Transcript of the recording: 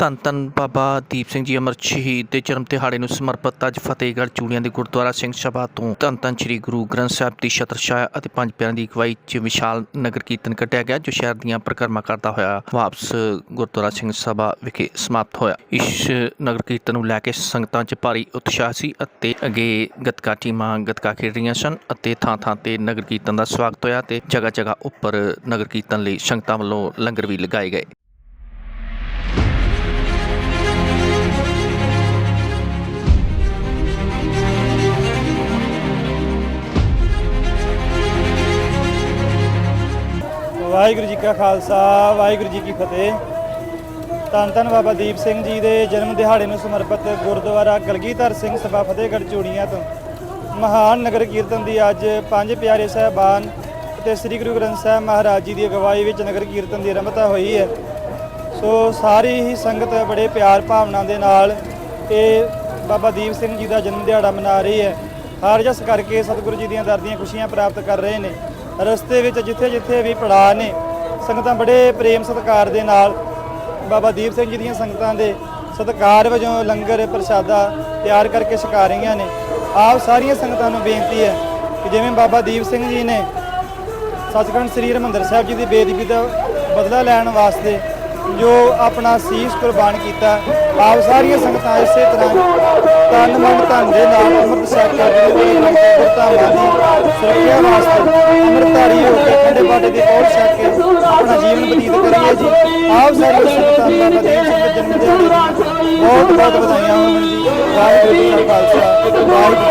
ਧੰਨ ਧੰਨ ਬਾਬਾ ਦੀਪ ਸਿੰਘ ਜੀ ਅਮਰ ਸ਼ਹੀਦ ਦੇ ਜਨਮ ਦਿਹਾੜੇ ਨੂੰ ਸਮਰਪਿਤ ਅੱਜ ਫਤਿਹਗੜ੍ਹ ਚੂੜੀਆਂ ਦੇ ਗੁਰਦੁਆਰਾ ਸਿੰਘ ਸਭਾ ਤੋਂ ਧੰਨ ਧੰਨ ਸ੍ਰੀ ਗੁਰੂ ਗ੍ਰੰਥ ਸਾਹਿਬ ਦੀ ਛਤਰ ਅਤੇ ਪੰਜ ਪਿਆਰਿਆਂ ਦੀ ਅਗਵਾਈ 'ਚ ਵਿਸ਼ਾਲ ਨਗਰ ਕੀਰਤਨ ਕੱਢਿਆ ਗਿਆ, ਜੋ ਸ਼ਹਿਰ ਦੀਆਂ ਪਰਿਕਰਮਾ ਕਰਦਾ ਹੋਇਆ ਵਾਪਸ ਗੁਰਦੁਆਰਾ ਸਿੰਘ ਸਭਾ ਵਿਖੇ ਸਮਾਪਤ ਹੋਇਆ। ਇਸ ਨਗਰ ਕੀਰਤਨ ਨੂੰ ਲੈ ਕੇ ਸੰਗਤਾਂ 'ਚ ਭਾਰੀ ਉਤਸ਼ਾਹ ਸੀ ਅਤੇ ਅੱਗੇ ਗੱਤਕਾ ਟੀਮਾਂ ਗੱਤਕਾ ਖੇਡ ਰਹੀਆਂ ਸਨ ਅਤੇ ਥਾਂ ਥਾਂ ਤੇ ਨਗਰ ਕੀਰਤਨ ਦਾ ਸਵਾਗਤ ਹੋਇਆ ਤੇ ਜਗ੍ਹਾ ਜਗ੍ਹਾ ਉੱਪਰ ਨਗਰ ਕੀਰਤਨ ਲਈ ਸੰਗਤਾਂ ਵੱਲੋਂ ਲੰਗਰ ਵੀ ਲਗਾਏ ਗਏ। ਵਾਹਿਗੁਰੂ ਜੀ ਕਾ ਖਾਲਸਾ, ਵਾਹਿਗੁਰੂ ਜੀ ਕੀ ਫਤਿਹ। ਧੰਨ ਧੰਨ ਬਾਬਾ ਦੀਪ ਸਿੰਘ ਜੀ ਦੇ ਜਨਮ ਦਿਹਾੜੇ ਨੂੰ ਸਮਰਪਿਤ ਗੁਰਦੁਆਰਾ ਗਲਗੀਧਰ ਸਿੰਘ ਸਭਾ ਫਤਿਹਗੜ੍ਹ ਚੂੜੀਆਂ ਤੋਂ। ਮਹਾਨ ਨਗਰ ਕੀਰਤਨ ਦੀ ਅੱਜ ਪੰਜ ਪਿਆਰੇ ਸਾਹਿਬਾਨ ਅਤੇ ਸ੍ਰੀ ਗੁਰੂ ਗ੍ਰੰਥ ਸਾਹਿਬ ਮਹਾਰਾਜ ਜੀ ਦੀ ਅਗਵਾਈ ਵਿੱਚ ਨਗਰ ਕੀਰਤਨ ਦੀ ਆਰੰਭਤਾ ਹੋਈ ਹੈ। ਸੋ ਸਾਰੀ ਹੀ ਸੰਗਤ ਬੜੇ ਪਿਆਰ ਭਾਵਨਾ ਦੇ ਨਾਲ ਇਹ ਬਾਬਾ ਦੀਪ ਸਿੰਘ ਜੀ ਦਾ ਜਨਮ ਦਿਹਾੜਾ ਮਨਾ ਰਹੀ ਹੈ। ਹਰ ਜਸ ਕਰਕੇ ਸਤਿਗੁਰੂ ਜੀ ਦੀਆਂ ਦਰ ਦੀਆਂ ਖੁਸ਼ੀਆਂ ਪ੍ਰਾਪਤ ਕਰ ਰਹੇ ਨੇ। ਰਸਤੇ ਵਿੱਚ ਜਿੱਥੇ ਜਿੱਥੇ ਵੀ ਪੜਾਅ ਨੇ, ਸੰਗਤਾਂ ਬੜੇ ਪ੍ਰੇਮ ਸਤਿਕਾਰ ਦੇ ਨਾਲ ਬਾਬਾ ਦੀਪ ਸਿੰਘ ਜੀ ਦੀਆਂ ਸੰਗਤਾਂ ਦੇ ਸਤਿਕਾਰ ਵਜੋਂ ਲੰਗਰ, ਪ੍ਰਸ਼ਾਦਾ ਤਿਆਰ ਕਰਕੇ ਛਕਾ ਰਹੀਆਂ ਨੇ। ਆਪ ਸਾਰੀਆਂ ਸੰਗਤਾਂ ਨੂੰ ਬੇਨਤੀ ਹੈ ਕਿ ਜਿਵੇਂ ਬਾਬਾ ਦੀਪ ਸਿੰਘ ਜੀ ਨੇ ਸੱਚਖੰਡ ਸ੍ਰੀ ਹਰਿਮੰਦਰ ਸਾਹਿਬ ਜੀ ਦੀ ਬੇਦਬੀ ਦਾ ਬਦਲਾ ਲੈਣ ਵਾਸਤੇ ਜੋ ਆਪਣਾ ਸੀਸ ਕੁਰਬਾਨ ਕੀਤਾ, ਆਪ ਸਾਰੀਆਂ ਸੰਗਤਾਂ ਇਸੇ ਤਰ੍ਹਾਂ ਤਨ ਮਨ ਧਨ ਦੇ ਨਾਲ ਅੰਮ੍ਰਿਤ ਛਕ ਕੇ ਗੁਰਧਾਮਾਂ ਦੀ ਸੁਰੱਖਿਆ ਵਾਸਤੇ ਅੰਮ੍ਰਿਤਧਾਰੀ ਹੋ ਕੇ ਖੰਡੇ ਬਾਟੇ ਦੀ ਪਹੁੰਚ ਛਕ ਕੇ ਆਪਣਾ ਜੀਵਨ ਬਤੀਤ ਕਰੀਏ ਜੀ। ਆਪ ਸਾਰੀਆਂ ਸੰਗਤਾਂ ਦਾ ਬਾਬਾ ਸਿੰਘ ਜਨਮ ਦਿਹਾੜੇ ਬਹੁਤ ਬਹੁਤ ਵਧਾਈਆਂ ਹੋਣ ਜੀ। ਵਾਹਿਗੁਰੂ ਜੀ ਕਾ ਖਾਲਸਾ, ਵਾਹਿਗੁਰੂ